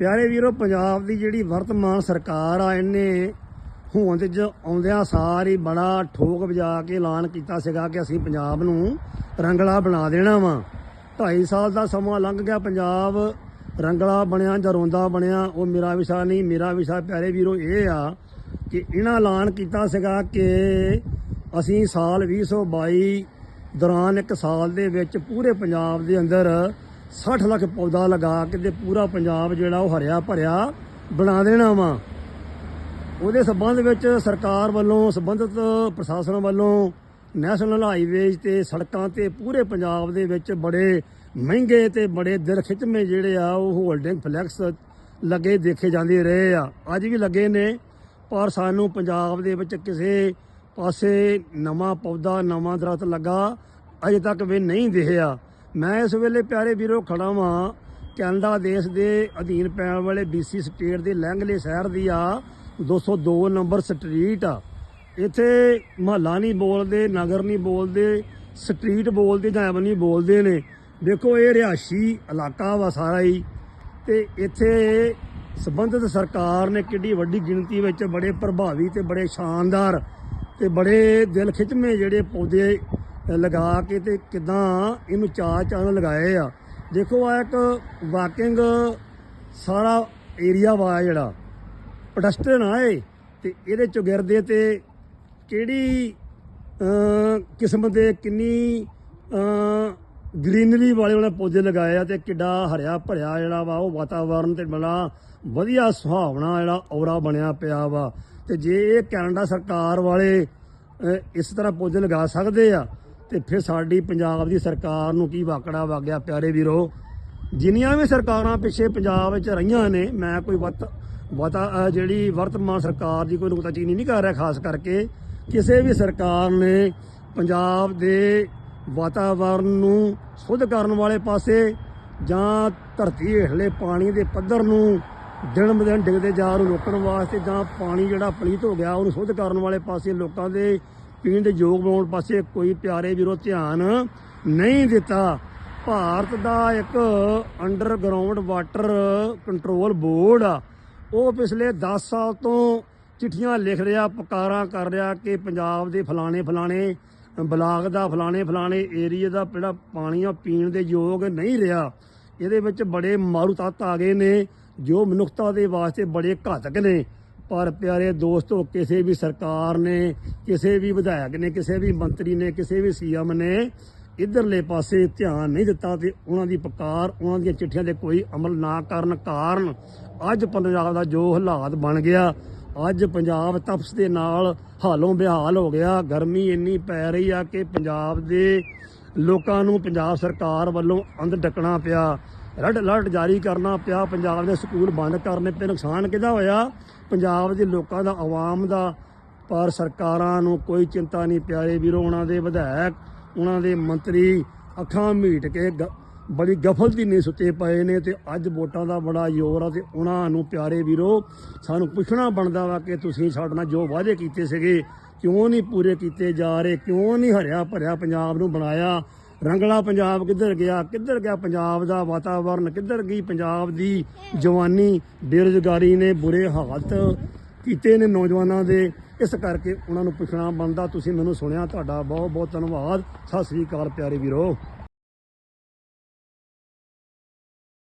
ਪਿਆਰੇ ਵੀਰੋ, ਪੰਜਾਬ ਦੀ ਜਿਹੜੀ ਵਰਤਮਾਨ ਸਰਕਾਰ ਆ, ਇਹਨੇ ਹੋਂਦ ਚ ਆਉਂਦਿਆਂ ਸਾਰ ਹੀ ਬੜਾ ਠੋਕ ਵਜਾ ਕੇ ਐਲਾਨ ਕੀਤਾ ਸੀਗਾ ਕਿ ਅਸੀਂ ਪੰਜਾਬ ਨੂੰ ਰੰਗਲਾ ਬਣਾ ਦੇਣਾ ਵਾ। 2.5 ਸਾਲ ਦਾ ਸਮਾਂ ਲੰਘ ਗਿਆ, ਪੰਜਾਬ ਰੰਗਲਾ ਬਣਿਆ ਜਾਂ ਰੋਂਦਾ ਬਣਿਆ, ਉਹ ਮੇਰਾ ਵਿਸ਼ਾ ਨਹੀਂ, ਮੇਰਾ ਵਿਸ਼ਾ ਪਿਆਰੇ ਵੀਰੋ, ਇਹ ਆ ਕਿ ਇਹਨਾਂ ਐਲਾਨ ਕੀਤਾ ਸੀਗਾ ਕਿ ਅਸੀਂ ਸਾਲ 2022 ਦੌਰਾਨ ਇੱਕ ਸਾਲ ਦੇ ਵਿੱਚ ਪੂਰੇ ਪੰਜਾਬ ਦੇ ਅੰਦਰ 60 ਲੱਖ ਪੌਦਾ ਲਗਾ ਕੇ ਤੇ ਪੂਰਾ ਪੰਜਾਬ ਜਿਹੜਾ ਉਹ ਹਰਿਆ ਭਰਿਆ ਬਣਾ ਦੇਣਾ ਵਾ। ਉਹਦੇ ਸਬੰਧ ਵਿੱਚ ਸਰਕਾਰ ਵੱਲੋਂ, ਸੰਬੰਧਿਤ ਪ੍ਰਸ਼ਾਸਨ ਵੱਲੋਂ ਨੈਸ਼ਨਲ ਹਾਈਵੇਜ਼ ਤੇ ਸੜਕਾਂ ਤੇ ਪੂਰੇ ਪੰਜਾਬ ਦੇ ਵਿੱਚ ਬੜੇ ਮਹਿੰਗੇ ਤੇ ਬੜੇ ਦਿਲ ਜਿਹੜੇ ਆ, ਉਹ ਹੋਲਡਿੰਗ ਫਲੈਕਸ ਲੱਗੇ ਦੇਖੇ ਜਾਂਦੇ ਰਹੇ ਆ। ਅੱਜ ਵੀ ਲੱਗੇ ਨੇ, ਪਰ ਸਾਨੂੰ ਪੰਜਾਬ ਦੇ ਵਿੱਚ ਕਿਸੇ ਪਾਸੇ ਨਵਾਂ ਪੌਦਾ, ਨਵਾਂ ਦਰਖਤ ਲੱਗਾ ਅਜੇ ਤੱਕ ਵੀ ਨਹੀਂ ਦਿਖਿਆ। ਮੈਂ ਇਸ ਵੇਲੇ ਪਿਆਰੇ ਵੀਰੋ ਖੜਾ ਵਾਂ ਕੈਨੇਡਾ ਦੇਸ਼ ਦੇ ਅਧੀਨ ਪੈਣ ਵਾਲੇ BC ਸਟੇਟ ਦੇ ਲੈਂਗਲੇ ਸ਼ਹਿਰ ਦੀ ਆ 202 ਨੰਬਰ ਸਟਰੀਟ ਆ। ਇੱਥੇ ਮਹੱਲਾ ਨਹੀਂ ਬੋਲਦੇ, ਨਗਰ ਨਹੀਂ ਬੋਲਦੇ, ਸਟਰੀਟ ਬੋਲਦੇ ਜਾਂ ਐਵਨ ਨਹੀਂ ਬੋਲਦੇ ਨੇ। ਦੇਖੋ, ਇਹ ਰਿਹਾਸ਼ੀ ਇਲਾਕਾ ਵਾ ਸਾਰਾ ਹੀ। ਤੇ ਇੱਥੇ ਸੰਬੰਧਿਤ ਸਰਕਾਰ ਨੇ ਕਿੱਡੀ ਵੱਡੀ ਗਿਣਤੀ ਵਿੱਚ ਬੜੇ ਪ੍ਰਭਾਵੀ ਤੇ ਬੜੇ ਸ਼ਾਨਦਾਰ ਤੇ ਬੜੇ ਦਿਲ ਖਿੱਚਵੇਂ ਜਿਹੜੇ ਪੌਦੇ ਲਗਾ ਕੇ ਤੇ ਕਿਦਾਂ ਇਹਨੂੰ ਚਾਰ ਚੰਨ ਲਗਾਏ ਆ। ਦੇਖੋ ਆ ਇੱਕ ਵਾਕਿੰਗ ਸਾਰਾ ਏਰੀਆ ਵਾ ਜਿਹੜਾ। ਪੈਡਸਟਰਨ ਆਏ ਤੇ ਇਹਦੇ ਚੁਗਿਰਦੇ ਤੇ ਕਿਹੜੀ ਕਿਸਮ ਦੇ, ਕਿੰਨੀ ਗ੍ਰੀਨਰੀ ਵਾਲੇ ਉਹਨੇ ਪੌਦੇ ਲਗਾਏ ਆ ਤੇ ਕਿੱਡਾ ਹਰਿਆ ਭਰਿਆ ਜਿਹੜਾ ਵਾ, ਉਹ ਵਾਤਾਵਰਨ ਤੇ ਬੜਾ ਵਧੀਆ ਸੁਹਾਵਣਾ ਜਿਹੜਾ ਔਰਾ ਬਣਿਆ ਪਿਆ ਵਾ। ਤੇ ਜੇ ਇਹ ਕੈਨੇਡਾ ਸਰਕਾਰ ਵਾਲੇ ਇਸ ਤਰ੍ਹਾਂ ਪੌਦੇ ਲਗਾ ਸਕਦੇ ਆ ਤੇ ਫਿਰ ਸਾਡੀ ਪੰਜਾਬ ਦੀ ਸਰਕਾਰ ਨੂੰ ਕੀ ਵਾਕੜਾ ਵਾਗਿਆ ਪਿਆਰੇ ਵੀਰੋ? ਜਿੰਨੀਆਂ ਵੀ ਸਰਕਾਰਾਂ ਪਿੱਛੇ ਪੰਜਾਬ ਵਿੱਚ ਰਹੀਆਂ ਨੇ, ਮੈਂ ਕੋਈ ਵਤ, ਵਤਾ ਜਿਹੜੀ ਵਰਤਮਾਨ ਸਰਕਾਰ ਦੀ ਕੋਈ ਨੁਕਤਾਚੀਨੀ ਨਹੀਂ ਕਰ ਰਿਹਾ, ਖਾਸ ਕਰਕੇ ਕਿਸੇ ਵੀ ਸਰਕਾਰ ਨੇ ਪੰਜਾਬ ਦੇ ਵਾਤਾਵਰਨ ਨੂੰ ਸ਼ੁੱਧ ਕਰਨ ਵਾਲੇ ਪਾਸੇ ਜਾਂ ਧਰਤੀ ਹੇਠਲੇ ਪਾਣੀ ਦੇ ਪੱਧਰ ਨੂੰ ਦਿਨ ਬ ਦਿਨ ਡਿੱਗਦੇ ਜਾ ਨੂੰ ਰੋਕਣ ਵਾਸਤੇ ਜਾਂ ਪਾਣੀ ਜਿਹੜਾ ਪਲੀਤ ਹੋ ਗਿਆ, ਉਹਨੂੰ ਸ਼ੁੱਧ ਕਰਨ ਵਾਲੇ ਪਾਸੇ ਲੋਕਾਂ ਦੇ ਪੀਣ ਦੇ ਯੋਗ ਬਣਾਉਣ ਪਾਸੇ ਕੋਈ ਪਿਆਰੇ ਵੀਰੋ ਧਿਆਨ ਨਹੀਂ ਦਿੱਤਾ। ਭਾਰਤ ਦਾ ਇੱਕ ਅੰਡਰਗਰਾਉਂਡ ਵਾਟਰ ਕੰਟਰੋਲ ਬੋਰਡ ਆ। ਉਹ ਪਿਛਲੇ 10 ਸਾਲ ਤੋਂ ਚਿੱਠੀਆਂ ਲਿਖ ਰਿਹਾ, ਪੁਕਾਰਾਂ ਕਰ ਰਿਹਾ ਕਿ ਪੰਜਾਬ ਦੇ ਫਲਾਣੇ ਫਲਾਣੇ, ਬਲਾਕ ਦਾ ਫਲਾਣੇ ਫਲਾਣੇ ਏਰੀਆ ਦਾ ਜਿਹੜਾ ਪਾਣੀ ਆ ਪੀਣ ਦੇ ਯੋਗ ਨਹੀਂ ਰਿਹਾ, ਇਹਦੇ ਵਿੱਚ ਬੜੇ ਮਾਰੂ ਤੱਤ ਆ ਗਏ ਨੇ, ਜੋ ਮਨੁੱਖਤਾ ਦੇ ਵਾਸਤੇ ਬੜੇ ਘਾਤਕ ਨੇ। ਪਰ ਪਿਆਰੇ ਦੋਸਤੋ, ਕਿਸੇ ਵੀ ਸਰਕਾਰ ਨੇ, ਕਿਸੇ ਵੀ ਵਿਧਾਇਕ ਨੇ, ਕਿਸੇ ਵੀ ਮੰਤਰੀ ਨੇ, ਕਿਸੇ ਵੀ ਸੀਐਮ ਨੇ ਇਧਰਲੇ ਪਾਸੇ ਧਿਆਨ ਨਹੀਂ ਦਿੱਤਾ ਤੇ ਉਹਨਾਂ ਦੀ ਪਕਾਰ, ਉਹਨਾਂ ਦੀਆਂ ਚਿੱਠੀਆਂ ਤੇ ਕੋਈ ਅਮਲ ਨਾ ਕਰਨ ਕਾਰਨ ਅੱਜ ਪੰਜਾਬ ਦਾ ਜੋ ਹਾਲਾਤ ਬਣ ਗਿਆ, ਅੱਜ ਪੰਜਾਬ ਤਪਸ ਦੇ ਨਾਲ ਹਾਲੋਂ ਬਿਹਾਲ ਹੋ ਗਿਆ। ਗਰਮੀ ਇੰਨੀ ਪੈ ਰਹੀ ਆ ਕਿ ਪੰਜਾਬ ਦੇ ਲੋਕਾਂ ਨੂੰ ਪੰਜਾਬ ਸਰਕਾਰ ਵੱਲੋਂ ਅੰਦ ਡੱਕਣਾ ਪਿਆ। ਰੈੱਡ ਅਲਰਟ ਜਾਰੀ ਕਰਨਾ ਪਿਆ। ਪੰਜਾਬ ਦੇ ਸਕੂਲ ਬੰਦ ਕਰਨੇ ਪਏ ਨੁਕਸਾਨ ਕਿਹਦਾ ਹੋਇਆ? ਪੰਜਾਬ ਦੇ ਲੋਕਾਂ ਦਾ ਆਵਾਮ ਦਾ, ਪਰ ਸਰਕਾਰਾਂ ਨੂੰ ਕੋਈ ਚਿੰਤਾ ਨਹੀਂ ਪਿਆਰੇ ਵੀਰੋ, ਉਹਨਾਂ ਦੇ ਵਿਧਾਇਕ, ਉਹਨਾਂ ਦੇ ਮੰਤਰੀ ਅੱਖਾਂ ਮੀਟ ਕੇ ਗ- ਬੜੀ ਗਫਲਤੀ ਨਹੀਂ ਸੁੱਤੇ ਪਏ ਨੇ ਤੇ ਅੱਜ ਵੋਟਾਂ ਦਾ ਬੜਾ ਜ਼ੋਰ ਆ ਤੇ ਉਹਨਾਂ ਨੂੰ ਪਿਆਰੇ ਵੀਰੋ, ਸਾਨੂੰ ਪੁੱਛਣਾ ਬਣਦਾ ਵਾ ਕਿ ਤੁਸੀਂ ਸਾਡੇ ਨਾਲ ਜੋ ਵਾਅਦੇ ਕੀਤੇ ਸੀਗੇ, ਕਿਉਂ ਨਹੀਂ ਪੂਰੇ ਕੀਤੇ ਜਾ ਰਹੇ, ਕਿਉਂ ਨਹੀਂ ਹਰਿਆ ਭਰਿਆ ਪੰਜਾਬ ਨੂੰ ਬਣਾਇਆ? ਰੰਗਲਾ ਪੰਜਾਬ ਕਿੱਧਰ ਗਿਆ? ਕਿੱਧਰ ਗਿਆ ਪੰਜਾਬ ਦਾ ਵਾਤਾਵਰਨ? ਕਿੱਧਰ ਗਈ ਪੰਜਾਬ ਦੀ ਜਵਾਨੀ? ਬੇਰੁਜ਼ਗਾਰੀ ਨੇ ਬੁਰੇ ਹਾਲਤ ਕੀਤੇ ਨੇ ਨੌਜਵਾਨਾਂ ਦੇ। ਇਸ ਕਰਕੇ ਉਹਨਾਂ ਨੂੰ ਪੁੱਛਣਾ ਬਣਦਾ। ਤੁਸੀਂ ਮੈਨੂੰ ਸੁਣਿਆ, ਤੁਹਾਡਾ ਬਹੁਤ ਬਹੁਤ ਧੰਨਵਾਦ। ਸਤਿ ਸ੍ਰੀ ਅਕਾਲ, ਪਿਆਰੇ ਵੀਰੋ।